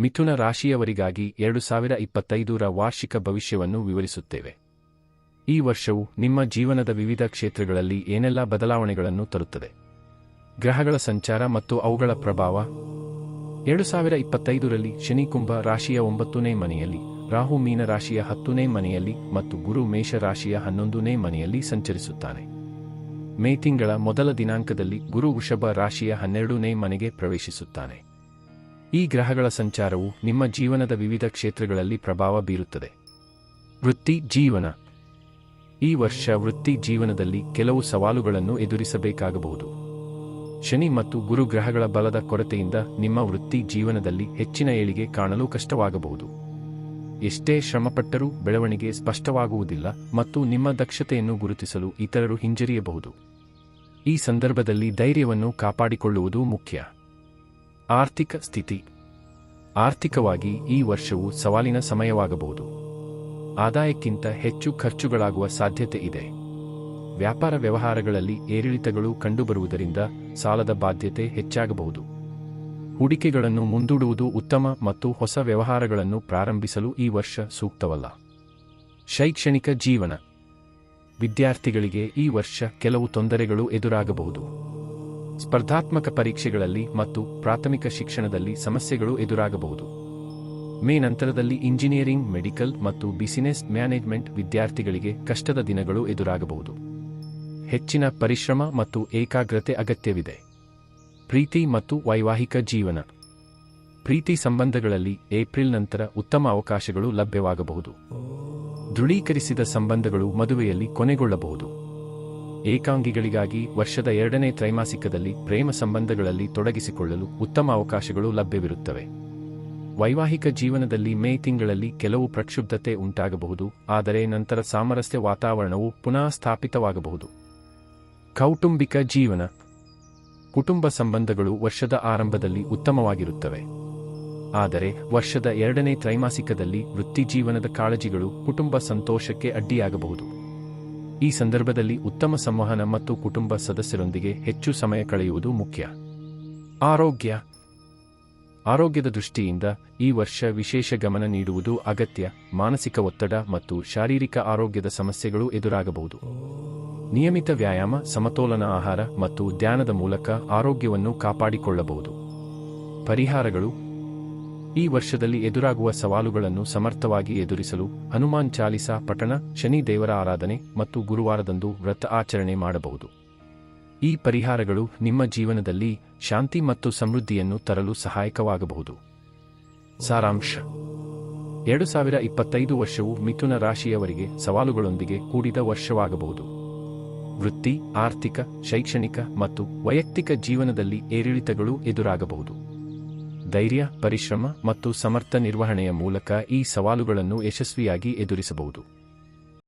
ಮಿಥುನ ರಾಶಿಯವರಿಗಾಗಿ ಎರಡು ಸಾವಿರ ಇಪ್ಪತ್ತೈದರ ವಾರ್ಷಿಕ ಭವಿಷ್ಯವನ್ನು ವಿವರಿಸುತ್ತೇವೆ. ಈ ವರ್ಷವು ನಿಮ್ಮ ಜೀವನದ ವಿವಿಧ ಕ್ಷೇತ್ರಗಳಲ್ಲಿ ಏನೆಲ್ಲ ಬದಲಾವಣೆಗಳನ್ನು ತರುತ್ತದೆ? ಗ್ರಹಗಳ ಸಂಚಾರ ಮತ್ತು ಅವುಗಳ ಪ್ರಭಾವ. ಎರಡು ಸಾವಿರ ಇಪ್ಪತ್ತೈದರಲ್ಲಿ ಶನಿ ಕುಂಭ ರಾಶಿಯ ಒಂಬತ್ತನೇ ಮನೆಯಲ್ಲಿ, ರಾಹು ಮೀನ ರಾಶಿಯ ಹತ್ತನೇ ಮನೆಯಲ್ಲಿ ಮತ್ತು ಗುರು ಮೇಷ ರಾಶಿಯ ಹನ್ನೊಂದನೇ ಮನೆಯಲ್ಲಿ ಸಂಚರಿಸುತ್ತಾನೆ. ಮೇ ತಿಂಗಳ ಮೊದಲ ದಿನಾಂಕದಲ್ಲಿ ಗುರು ವೃಷಭ ರಾಶಿಯ ಹನ್ನೆರಡನೇ ಮನೆಗೆ ಪ್ರವೇಶಿಸುತ್ತಾನೆ. ಈ ಗ್ರಹಗಳ ಸಂಚಾರವು ನಿಮ್ಮ ಜೀವನದ ವಿವಿಧ ಕ್ಷೇತ್ರಗಳಲ್ಲಿ ಪ್ರಭಾವ ಬೀರುತ್ತದೆ. ವೃತ್ತಿ ಜೀವನ. ಈ ವರ್ಷ ವೃತ್ತಿ ಜೀವನದಲ್ಲಿ ಕೆಲವು ಸವಾಲುಗಳನ್ನು ಎದುರಿಸಬೇಕಾಗಬಹುದು. ಶನಿ ಮತ್ತು ಗುರು ಗ್ರಹಗಳ ಬಲದ ಕೊರತೆಯಿಂದ ನಿಮ್ಮ ವೃತ್ತಿ ಜೀವನದಲ್ಲಿ ಹೆಚ್ಚಿನ ಏಳಿಗೆ ಕಾಣಲು ಕಷ್ಟವಾಗಬಹುದು. ಎಷ್ಟೇ ಶ್ರಮಪಟ್ಟರೂ ಬೆಳವಣಿಗೆ ಸ್ಪಷ್ಟವಾಗುವುದಿಲ್ಲ ಮತ್ತು ನಿಮ್ಮ ದಕ್ಷತೆಯನ್ನು ಗುರುತಿಸಲು ಇತರರು ಹಿಂಜರಿಯಬಹುದು. ಈ ಸಂದರ್ಭದಲ್ಲಿ ಧೈರ್ಯವನ್ನು ಕಾಪಾಡಿಕೊಳ್ಳುವುದು ಮುಖ್ಯ. ಆರ್ಥಿಕ ಸ್ಥಿತಿ. ಆರ್ಥಿಕವಾಗಿ ಈ ವರ್ಷವು ಸವಾಲಿನ ಸಮಯವಾಗಬಹುದು. ಆದಾಯಕ್ಕಿಂತ ಹೆಚ್ಚು ಖರ್ಚುಗಳಾಗುವ ಸಾಧ್ಯತೆ ಇದೆ. ವ್ಯಾಪಾರ ವ್ಯವಹಾರಗಳಲ್ಲಿ ಏರಿಳಿತಗಳು ಕಂಡುಬರುವುದರಿಂದ ಸಾಲದ ಬಾಧ್ಯತೆ ಹೆಚ್ಚಾಗಬಹುದು. ಹೂಡಿಕೆಗಳನ್ನು ಮುಂದೂಡುವುದು ಉತ್ತಮ ಮತ್ತು ಹೊಸ ವ್ಯವಹಾರಗಳನ್ನು ಪ್ರಾರಂಭಿಸಲು ಈ ವರ್ಷ ಸೂಕ್ತವಲ್ಲ. ಶೈಕ್ಷಣಿಕ ಜೀವನ. ವಿದ್ಯಾರ್ಥಿಗಳಿಗೆ ಈ ವರ್ಷ ಕೆಲವು ತೊಂದರೆಗಳು ಎದುರಾಗಬಹುದು. ಸ್ಪರ್ಧಾತ್ಮಕ ಪರೀಕ್ಷೆಗಳಲ್ಲಿ ಮತ್ತು ಪ್ರಾಥಮಿಕ ಶಿಕ್ಷಣದಲ್ಲಿ ಸಮಸ್ಯೆಗಳು ಎದುರಾಗಬಹುದು. ಮೇ ನಂತರದಲ್ಲಿ ಇಂಜಿನಿಯರಿಂಗ್, ಮೆಡಿಕಲ್ ಮತ್ತು ಬಿಸಿನೆಸ್ ಮ್ಯಾನೇಜ್ಮೆಂಟ್ ವಿದ್ಯಾರ್ಥಿಗಳಿಗೆ ಕಷ್ಟದ ದಿನಗಳು ಎದುರಾಗಬಹುದು. ಹೆಚ್ಚಿನ ಪರಿಶ್ರಮ ಮತ್ತು ಏಕಾಗ್ರತೆ ಅಗತ್ಯವಿದೆ. ಪ್ರೀತಿ ಮತ್ತು ವೈವಾಹಿಕ ಜೀವನ. ಪ್ರೀತಿ ಸಂಬಂಧಗಳಲ್ಲಿ ಏಪ್ರಿಲ್ ನಂತರ ಉತ್ತಮ ಅವಕಾಶಗಳು ಲಭ್ಯವಾಗಬಹುದು. ದೃಢೀಕರಿಸಿದ ಸಂಬಂಧಗಳು ಮದುವೆಯಲ್ಲಿ ಕೊನೆಗೊಳ್ಳಬಹುದು. ಏಕಾಂಗಿಗಳಿಗಾಗಿ ವರ್ಷದ ಎರಡನೇ ತ್ರೈಮಾಸಿಕದಲ್ಲಿ ಪ್ರೇಮ ಸಂಬಂಧಗಳಲ್ಲಿ ತೊಡಗಿಸಿಕೊಳ್ಳಲು ಉತ್ತಮ ಅವಕಾಶಗಳು ಲಭ್ಯವಿರುತ್ತವೆ. ವೈವಾಹಿಕ ಜೀವನದಲ್ಲಿ ಮೇ ತಿಂಗಳಲ್ಲಿ ಕೆಲವು ಪ್ರಕ್ಷುಬ್ಧತೆ ಉಂಟಾಗಬಹುದು, ಆದರೆ ನಂತರ ಸಾಮರಸ್ಯ ವಾತಾವರಣವು ಪುನಃ ಸ್ಥಾಪಿತವಾಗಬಹುದು. ಕೌಟುಂಬಿಕ ಜೀವನ. ಕುಟುಂಬ ಸಂಬಂಧಗಳು ವರ್ಷದ ಆರಂಭದಲ್ಲಿ ಉತ್ತಮವಾಗಿರುತ್ತವೆ. ಆದರೆ ವರ್ಷದ ಎರಡನೇ ತ್ರೈಮಾಸಿಕದಲ್ಲಿ ವೃತ್ತಿಜೀವನದ ಕಾಳಜಿಗಳು ಕುಟುಂಬ ಸಂತೋಷಕ್ಕೆ ಅಡ್ಡಿಯಾಗಬಹುದು. ಈ ಸಂದರ್ಭದಲ್ಲಿ ಉತ್ತಮ ಸಂವಹನ ಮತ್ತು ಕುಟುಂಬ ಸದಸ್ಯರೊಂದಿಗೆ ಹೆಚ್ಚು ಸಮಯ ಕಳೆಯುವುದು ಮುಖ್ಯ. ಆರೋಗ್ಯ. ಆರೋಗ್ಯದ ದೃಷ್ಟಿಯಿಂದ ಈ ವರ್ಷ ವಿಶೇಷ ಗಮನ ನೀಡುವುದು ಅಗತ್ಯ. ಮಾನಸಿಕ ಒತ್ತಡ ಮತ್ತು ಶಾರೀರಿಕ ಆರೋಗ್ಯದ ಸಮಸ್ಯೆಗಳು ಎದುರಾಗಬಹುದು. ನಿಯಮಿತ ವ್ಯಾಯಾಮ, ಸಮತೋಲನ ಆಹಾರ ಮತ್ತು ಧ್ಯಾನದ ಮೂಲಕ ಆರೋಗ್ಯವನ್ನು ಕಾಪಾಡಿಕೊಳ್ಳಬಹುದು. ಪರಿಹಾರಗಳು. ಈ ವರ್ಷದಲ್ಲಿ ಎದುರಾಗುವ ಸವಾಲುಗಳನ್ನು ಸಮರ್ಥವಾಗಿ ಎದುರಿಸಲು ಹನುಮಾನ್ ಚಾಲಿಸಾ ಪಠಣ, ಶನಿ ದೇವರ ಆರಾಧನೆ ಮತ್ತು ಗುರುವಾರದಂದು ವ್ರತ ಆಚರಣೆ ಮಾಡಬಹುದು. ಈ ಪರಿಹಾರಗಳು ನಿಮ್ಮ ಜೀವನದಲ್ಲಿ ಶಾಂತಿ ಮತ್ತು ಸಮೃದ್ಧಿಯನ್ನು ತರಲು ಸಹಾಯಕವಾಗಬಹುದು. ಸಾರಾಂಶ. ಎರಡು ಸಾವಿರ ಇಪ್ಪತ್ತೈದು ವರ್ಷವು ಮಿಥುನ ರಾಶಿಯವರಿಗೆ ಸವಾಲುಗಳೊಂದಿಗೆ ಕೂಡಿದ ವರ್ಷವಾಗಬಹುದು. ವೃತ್ತಿ, ಆರ್ಥಿಕ, ಶೈಕ್ಷಣಿಕ ಮತ್ತು ವೈಯಕ್ತಿಕ ಜೀವನದಲ್ಲಿ ಏರಿಳಿತಗಳು ಎದುರಾಗಬಹುದು. ಧೈರ್ಯ ಪರಿಶ್ರಮ ಮತ್ತು ಸಮರ್ಥ ನಿರ್ವಹಣೆಯ ಮೂಲಕ ಈ ಸವಾಲುಗಳನ್ನು ಯಶಸ್ವಿಯಾಗಿ ಎದುರಿಸಬಹುದು.